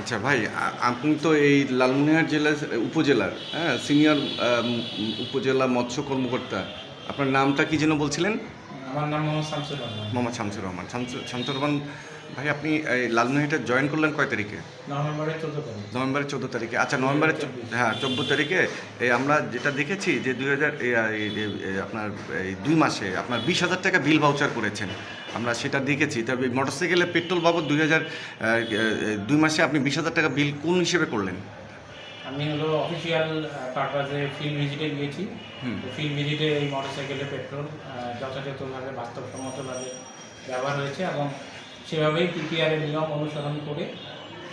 আচ্ছা ভাই আপনি তো এই লালমনিরহাট জেলার উপজেলার হ্যাঁ সিনিয়র উপজেলা মৎস্য কর্মকর্তা। আপনার নামটা কি যেন বলছিলেন? আমার নাম মোহাম্মদ শামসুর রহমান। মোহাম্মদ শামসুর রহমান। শামসুর রহমান ভাই আপনি এই লালমনিরহাটে জয়েন করলেন কয় তারিখে? নভেম্বরের চোদ্দ তারিখ। নভেম্বরের চোদ্দ তারিখে। আচ্ছা নভেম্বরের হ্যাঁ চোদ্দ তারিখে এই আমরা যেটা দেখেছি যে দুই হাজার আপনার এই দুই মাসে আপনার বিশ হাজার টাকা বিল ভাউচার করেছেন। আমরা সেটা দেখেছি। তবে মোটরসাইকেলে পেট্রোল বাবদ দুই হাজার দুই মাসে আপনি বিশ হাজার টাকা বিল কোন হিসেবে করলেন? আমি হলো অফিসিয়াল পারপাজে ফিল্ড ভিজিটে গিয়েছি। ফিল্ড ভিজিটে এই মোটরসাইকেলের পেট্রোল যথাযথভাবে বাস্তবসম্মতভাবে ব্যবহার হয়েছে এবং সেভাবেই পিপিআরের নিয়ম অনুসরণ করে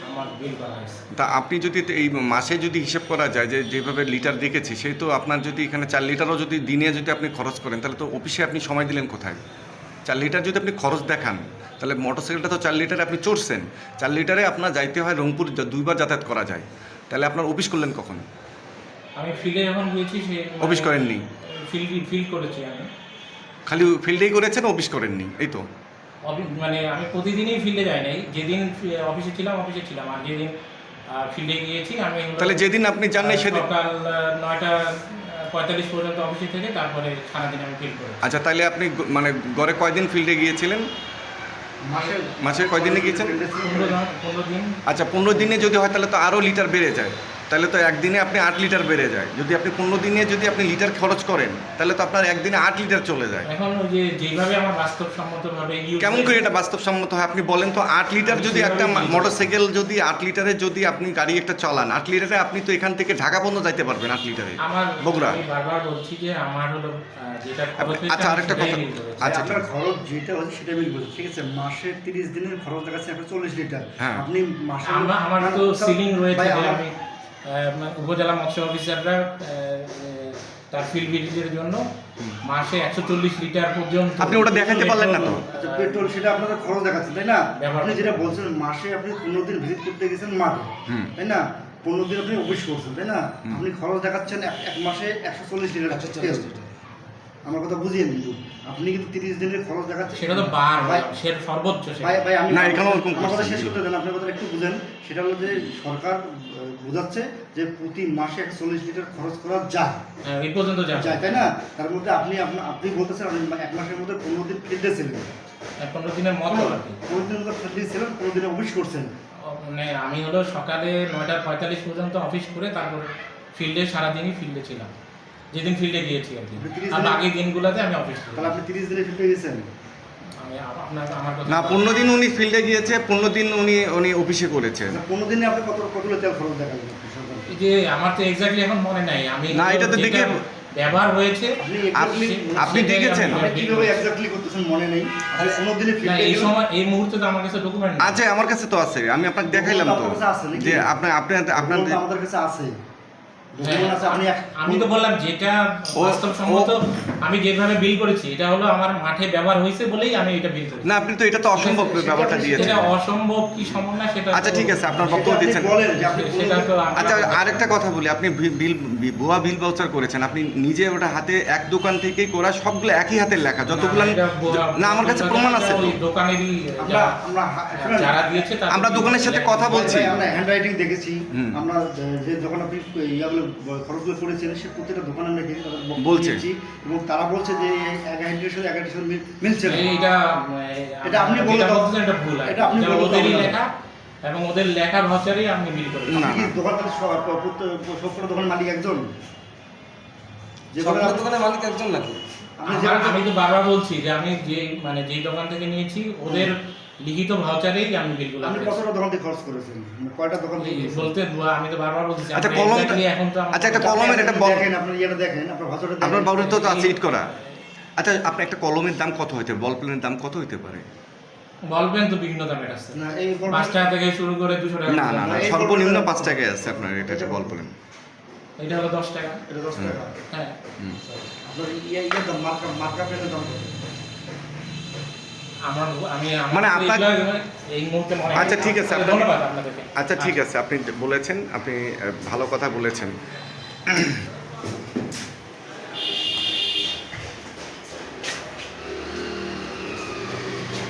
আমার বিল করা হয়েছে। তা আপনি যদি এই মাসে যদি হিসেব করা যায় যে যেভাবে লিটার দেখেছি সেই তো আপনার যদি এখানে চার লিটারও যদি দিনে যদি আপনি খরচ করেন তাহলে তো অফিসে আপনি সময় দিলেন কোথায়? চার লিটার যদি আপনি খরচ দেখান তাহলে মোটরসাইকেলটা তো চার লিটারে আপনি চড়ছেন। চার লিটারে আপনার যাইতে হয় রংপুর দুইবার যাতায়াত করা যায়। তাহলে আপনার অফিস করলেন কখন? আমি ফিল্ডে যখন গিয়েছি সে অফিস করেননি? ফিল্ড ফিল্ড করেছি আমি। খালি ফিল্ডেই করেছেন অফিস করেননি? এই তো। মানে আমি প্রতিদিনই ফিল্ডে যাই নাই। যেদিন অফিসে ছিলাম অফিসে ছিলাম। আর যেদিন ফিল্ডে গিয়েছি আমি তাহলে যেদিন আপনি যান নাই সেদিন সকাল নয়টা পঁয়তাল্লিশ পর্যন্ত অফিসে থেকে তারপরে সারাদিন আমি ফিল করি আচ্ছা তাহলে আপনি গ- মানে গড়ে কয়দিন ফিল্ডে গিয়েছিলেন? মাসে। কয়দিনে গিয়েছেন? পনেরো পনেরো দিন। আচ্ছা পনেরো দিনে যদি হয় তাহলে তো আরও লিটার বেড়ে যায়। তাহলে তো একদিনে আপনি আট লিটার বেড়ে যায়। যদি আপনি পনেরো দিনে যদি আপনি লিটার খরচ করেন তাহলে তো আপনার একদিনে আট লিটার চলে যায়। এখন যে যেভাবে আমার বাস্তবসম্মতভাবে কেমন করে এটা বাস্তবসম্মত হয়? আপনি বলেন তো আট লিটার যদি একটা মোটর সাইকেল যদি আট লিটারে যদি আপনি গাড়ি একটা চালান আট লিটারে আপনি তো এখান থেকে ঢাকা পর্যন্ত যাইতে পারবেন আট লিটারে। বগুড়া। বারবার বলছি যে আমার হলো যেটা আচ্ছা, আরেকটা কথা- আচ্ছা, আপনার ঠিক আছে। খরচ যেটা হচ্ছে সেটা বিল বলছি ঠিক আছে? মাসে তিরিশ দিনের খরচ দেখাচ্ছে আপনার চল্লিশ লিটার। হ্যাঁ। আপনি মাসে আমার তো সিলিং রয়েছে মানে উপজেলা মৎস্য অফিসাররা তার ফিল্ড ভিজিটের জন্য মাসে একশো চল্লিশ লিটার পর্যন্ত আপনি ওটা দেখাতে পারলেন না তো? আচ্ছা, পেট্রোল সেটা আপনাদের খরচ দেখাচ্ছে তাই না? আপনি যেটা বলছেন মাসে আপনি পনেরো দিন ভিজিট করতে গেছেন মাঠে তাই না? পনেরো দিন আপনি অফিস করছেন তাই না? আপনি খরচ দেখাচ্ছেন এক এক মাসে একশো চল্লিশ লিটার তেল। আমার কথা বুঝিয়ে নিন আপনি কিন্তু তিরিশ দিনের খরচ দেখাচ্ছেন। সেটা তো বার ভাই সে সর্বোচ্চ সেটা। ভাই ভাই আমি না, এখানেও ওরকম আমার কথা শেষ। করতে দেন আপনার কথা একটু বুঝেন। সেটা হলো যে সরকার বোঝাচ্ছে যে প্রতি মাসে একশো চল্লিশ লিটার খরচ করা যায়। হ্যাঁ, এই পর্যন্ত যাবে যায় তাই না? তার মধ্যে আপনি আপনি বলতেছেন আপনি এক মাসের মধ্যে পনেরো দিন ফিল্ডে ছিলেন পনেরো দিনের মতো আর কি। পনেরো দিন মতো ফিল্ডে ছিলেন পনেরো দিনে অফিস করছেন। মানে আমি হলো সকালে নয়টা পঁয়তাল্লিশ পর্যন্ত অফিস করে তারপর ফিল্ডে সারাদিনই ফিল্ডে ছিলাম। যেদিন ফিল্ডে গিয়েছি আর কি। আর বাকি দিনগুলোতে আমি অফিস তাহলে আপনি তিরিশ দিনে ফিল্ডে গেছেন আমি আপনার আমার কথা না পনেরো দিন উনি ফিল্ডে গিয়েছে পনেরো দিন উনি উনি অফিসে করেছে আচ্ছা, পনেরো দিনে আপনি কত কত তেল খরচ দেখালেন? আপনি যে আমার তো এক্স্যাক্টলি এখন মনে নাই। আমি না, এটা তো দেখে- ব্যবহার হয়েছে আপনি আপনি আপনি দেখেছেন? আমি- আপনি কীভাবে এক্স্যাক্টলি করতেছেন মনে নেই। আপনি পনেরো দিনে ফিল্ডে এই সময় এই মুহূর্তে তো আমার কাছে ডকুমেন্ট আচ্ছা আমার কাছে তো আছে। আমি আপনাকে দেখাইলাম তো। আছে? যে আপনার আপনার আপনার আমাদের কাছে আছে ডকুমেন্ট আছে আপনি এক- আমি তো বললাম যেটা বাস্তবসম্মত আমি যেভাবে বিল করেছি এটা হলো আমার মাঠে ব্যবহার হয়েছে বলেই আমি এটা বিল করেছি। না আপনি তো এটা তো অসম্ভব ব্যাপারটা দিয়েছেন। সেটা অসম্ভব কি সম্ভব না সেটা আচ্ছা ঠিক আছে আপনার বক্তব্য দিচ্ছেন। সেটা তো আচ্ছা আরেকটা কথা বলি আপনি বিল ভুয়া বিল ভাউচার করেছেন আপনি নিজে ওটা হাতে এক দোকান থেকেই করা সবগুলো একই হাতের লেখা যতগুলো না, এটা আমার কাছে প্রমাণ আছে দোকানেরই আমরা যারা- আমরা শুনেন, যারা দিয়েছে আমরা দোকানের সাথে কথা বলছি। আমরা হ্যান্ড রাইটিং দেখেছি। আমরা যে- যে যখন আপনি ইয়াগুলো খরচগুলো করেছেন সে প্রত্যেকটা দোকানে আমরা বলছে। এবং তারা বলছে যে এক আইডির সাথে এক আইডির সাথে মিলছে না। এটা আপনি বলে। এটা ভুল এটা আপনি ওদেরই লেখা এবং ওদের লেখা ভাষারই আমি মিল করি না। দোকান সব সবকটা দোকান মালিক একজন যে দোকানের মালিক একজন নাকি আমি তো বারবার বলছি যে আমি যে মানে যেই দোকান থেকে নিয়েছি ওদের লিখিত ভাউচারেই আমি বিলগুলো আপনি। কতটা দোকান থেকে খরচ করেছেন? মানে কয়টা দোকান থেকে বলতে আমি তো বারবার বলছি আচ্ছা, exactly এখন তো আচ্ছা, একটা কলমের একটা বল- দেখেন আপনার ইয়েটা দেখেন আপনার দেখেন। আপনার বাবুর তো আছে ইট করা। আচ্ছা আপনার একটা কলমের দাম কত হইতে বল পেনের দাম কত হইতে পারে? বলবেন তো বিভিন্ন দামের আছে। না এই বল- পাঁচ টাকা থেকে শুরু করে দুশো টাকা না না সর্বনিম্ন বলপেনের- পাঁচ টাকায় আছে আপনার এটা বল পেন। এটা হলো দশ টাকা এটা দশ টাকা। হ্যাঁ। আপনার ইয়ে দাম মার্কা মার্কা পেনের দাম আমার আমি মানে আপনার- এই মুহূর্তে আচ্ছা, ঠিক আছে, ধন্যবাদ আচ্ছা ঠিক আছে আপনি বলেছেন আপনি ভালো কথা বলেছেন।